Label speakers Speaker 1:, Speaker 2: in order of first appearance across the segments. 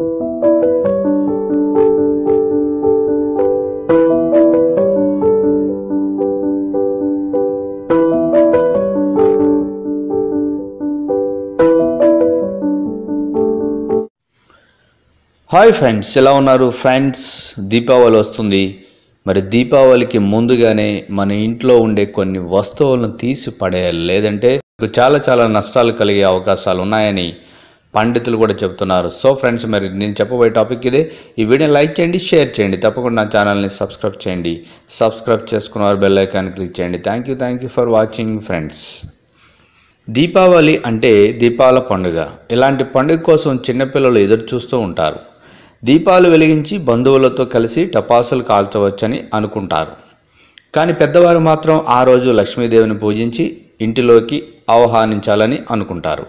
Speaker 1: Hi friends ఎలా ఉన్నారు? Friends Deepavali వస్తుంది. మరి దీపావళికి ముందుగానే మన ఇంట్లో ఉండే కొన్ని వస్తువులను తీసి పడేయాలి. లేదంటే చాలా చాలా నష్టాలు కలిగే అవకాశాలు ఉన్నాయని పండితులు కూడా చెప్తున్నారు. సో ఫ్రెండ్స్ మరి నేను చెప్పబోయే టాపిక్ ఇదే. ఈ వీడియో లైక్ చేయండి షేర్ చేయండి. తప్పకుండా నా ఛానల్ని సబ్స్క్రైబ్ చేయండి. సబ్స్క్రైబ్ చేసుకున్నవారు బెల్ ఐకాన్ క్లిక్ చేయండి. Thank you thank you for watching friends Deepavali అంటే దీపాల పండుగ. ఇలాంటి పండుగ కోసం చిన్నపిల్లలు ఎదురు చూస్తూ ఉంటారు. దీపాలు వెలిగించి బంధువులతో కలిసి టపాసులు కాల్చవచ్చని అనుకుంటారు. కానీ పెద్దవారు మాత్రం ఆ రోజు లక్ష్మీదేవిని పూజించి ఇంటిలోకి ఆహ్వానించాలని అనుకుంటారు.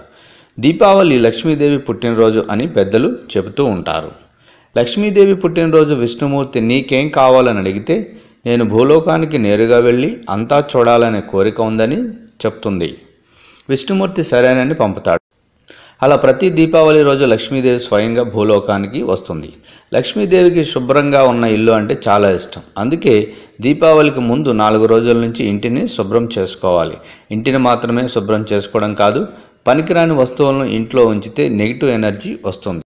Speaker 1: దీపావళి లక్ష్మీదేవి పుట్టినరోజు అని పెద్దలు చెబుతూ ఉంటారు. లక్ష్మీదేవి పుట్టినరోజు విష్ణుమూర్తి నీకేం కావాలని అడిగితే నేను భూలోకానికి నేరుగా వెళ్ళి అంతా చూడాలనే కోరిక ఉందని చెప్తుంది. విష్ణుమూర్తి సరేనని పంపుతాడు. అలా ప్రతి దీపావళి రోజు లక్ష్మీదేవి స్వయంగా భూలోకానికి వస్తుంది. లక్ష్మీదేవికి శుభ్రంగా ఉన్న ఇల్లు అంటే చాలా ఇష్టం. అందుకే దీపావళికి ముందు నాలుగు రోజుల నుంచి ఇంటిని శుభ్రం చేసుకోవాలి. ఇంటిని మాత్రమే శుభ్రం చేసుకోవడం కాదు పనికిరాని వస్తువులను ఇంట్లో ఉంచితే నెగిటివ్ ఎనర్జీ వస్తుంది.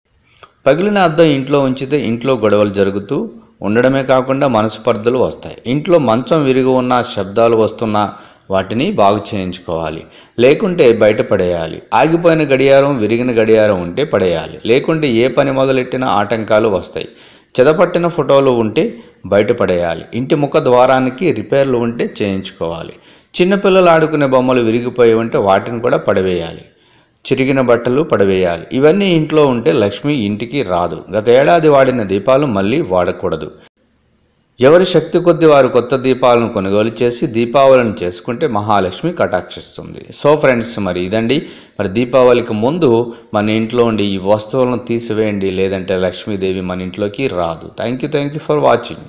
Speaker 1: పగిలిన అద్దం ఇంట్లో ఉంచితే ఇంట్లో గొడవలు జరుగుతూ ఉండడమే కాకుండా మనస్పర్ధలు వస్తాయి. ఇంట్లో మంచం విరిగి ఉన్న శబ్దాలు వస్తున్నా వాటిని బాగు చేయించుకోవాలి. లేకుంటే బయట పడేయాలి. ఆగిపోయిన గడియారం విరిగిన గడియారం ఉంటే పడేయాలి. లేకుంటే ఏ పని మొదలెట్టినా ఆటంకాలు వస్తాయి. చెదపట్టిన ఫోటోలు ఉంటే బయటపడేయాలి. ఇంటి ముఖ ద్వారానికి రిపేర్లు ఉంటే చేయించుకోవాలి. చిన్నపిల్లలు ఆడుకునే బొమ్మలు విరిగిపోయి ఉంటే వాటిని కూడా పడవేయాలి. చిరిగిన బట్టలు పడవేయాలి. ఇవన్నీ ఇంట్లో ఉంటే లక్ష్మి ఇంటికి రాదు. గత ఏడాది వాడిన దీపాలు మళ్ళీ వాడకూడదు. ఎవరి శక్తి కొద్ది వారు కొత్త దీపాలను కొనుగోలు చేసి దీపావళిని చేసుకుంటే మహాలక్ష్మి కటాక్షిస్తుంది. సో ఫ్రెండ్స్ మరి ఇదండి. మరి దీపావళికి ముందు మన ఇంట్లో ఉండి ఈ వస్తువులను తీసివేయండి లేదంటే లక్ష్మీదేవి మన ఇంట్లోకి రాదు. Thank you thank you for watching